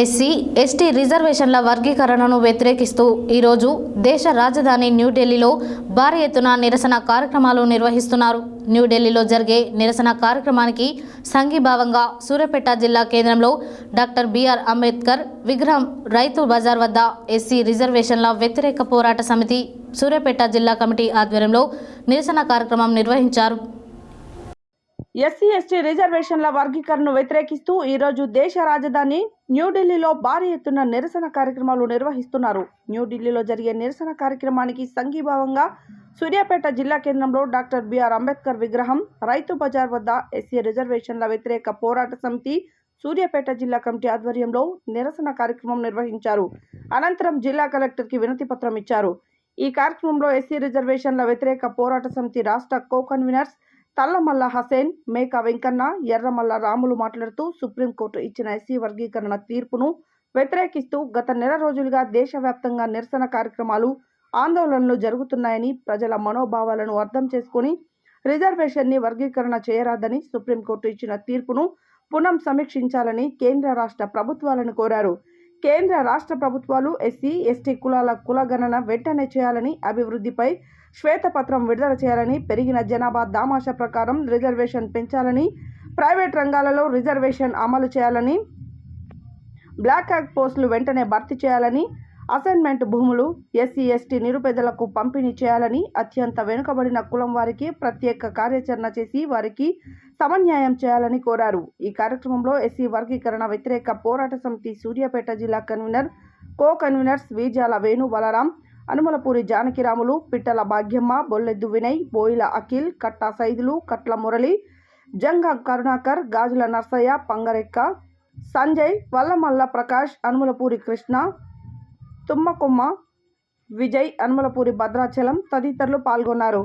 SC ST రిజర్వేషన్ల వర్గీకరణను వ్యతిరేకిస్తూ ఈరోజు దేశ రాజధాని న్యూఢిల్లీలో భారీ ఎత్తున నిరసన కార్యక్రమాలు నిర్వహిస్తున్నారు. న్యూఢిల్లీలో జరిగే నిరసన కార్యక్రమానికి సంఘీభావంగా సూర్యాపేట జిల్లా కేంద్రంలో డాక్టర్ బిఆర్ అంబేద్కర్ విగ్రహం రైతు బజార్ వద్ద ఎస్సీ రిజర్వేషన్ల వ్యతిరేక పోరాట సమితి సూర్యాపేట జిల్లా కమిటీ ఆధ్వర్యంలో నిరసన కార్యక్రమం నిర్వహించారు. ఎస్సీ ఎస్టీ రిజర్వేషన్ల వర్గీకరణను వ్యతిరేకిస్తూ ఈరోజు దేశ రాజధాని న్యూఢిల్లీలో భారీ ఎత్తున నిరసన కార్యక్రమాలు నిర్వహిస్తున్నారు. న్యూఢిల్లీలో జరిగే నిరసన కార్యక్రమానికి సంఘీభావంగా సూర్యాపేట జిల్లా కేంద్రంలో డాక్టర్ బిఆర్ అంబేద్కర్ విగ్రహం రైతు బజార్ వద్ద ఎస్సీ రిజర్వేషన్ల వ్యతిరేక పోరాట సమితి సూర్యాపేట జిల్లా కమిటీ ఆధ్వర్యంలో నిరసన కార్యక్రమం నిర్వహించారు. అనంతరం జిల్లా కలెక్టర్కి వినతి పత్రం ఇచ్చారు. ఈ కార్యక్రమంలో ఎస్సీ రిజర్వేషన్ల వ్యతిరేక పోరాట సమితి రాష్ట్ర కో కన్వీనర్స్ తల్లమల్ల హసేన్ మేక వెంకన్న ఎర్రమల్ల రాములు మాట్లాడుతూ సుప్రీంకోర్టు ఇచ్చిన ఎస్సీ వర్గీకరణ తీర్పును వ్యతిరేకిస్తూ గత నెల రోజులుగా దేశవ్యాప్తంగా నిరసన కార్యక్రమాలు ఆందోళనలు జరుగుతున్నాయని ప్రజల మనోభావాలను అర్థం చేసుకుని రిజర్వేషన్ని వర్గీకరణ చేయరాదని సుప్రీంకోర్టు ఇచ్చిన తీర్పును పునః సమీక్షించాలని కేంద్ర రాష్ట్ర ప్రభుత్వాలను కోరారు. కేంద్ర రాష్ట్ర ప్రభుత్వాలు ఎస్సీ ఎస్టీ కులాల కులగణన వెంటనే చేయాలని అభివృద్ధిపై శ్వేతపత్రం విడుదల చేయాలని పెరిగిన జనాభా దామాష ప్రకారం రిజర్వేషన్ పెంచాలని ప్రైవేట్ రంగాలలో రిజర్వేషన్ అమలు చేయాలని బ్లాక్ హ్యాక్ పోస్టులు వెంటనే భర్తీ చేయాలని అసైన్మెంట్ భూములు ఎస్సీ ఎస్టీ నిరుపేదలకు పంపిణీ చేయాలని అత్యంత వెనుకబడిన కులం వారికి ప్రత్యేక కార్యాచరణ చేసి వారికి సమన్యాయం చేయాలని కోరారు. ఈ కార్యక్రమంలో ఎస్సీ వర్గీకరణ వ్యతిరేక పోరాట సమితి సూర్యాపేట జిల్లా convener co conveners Veejala Venu Balaram Anumalapuri Janakiramulu Pittala Bhagyamma Bolleddu Vinay Boyila Akhil Katta Saidulu Katla Murali Janga Karunakar Gajula Narsaiah Pangarekka Sanjay Vallamalla Prakash Anumalapuri Krishna Thummakomma Vijay Anumalapuri Bhadrachalam తదితరులు పాల్గొన్నారు.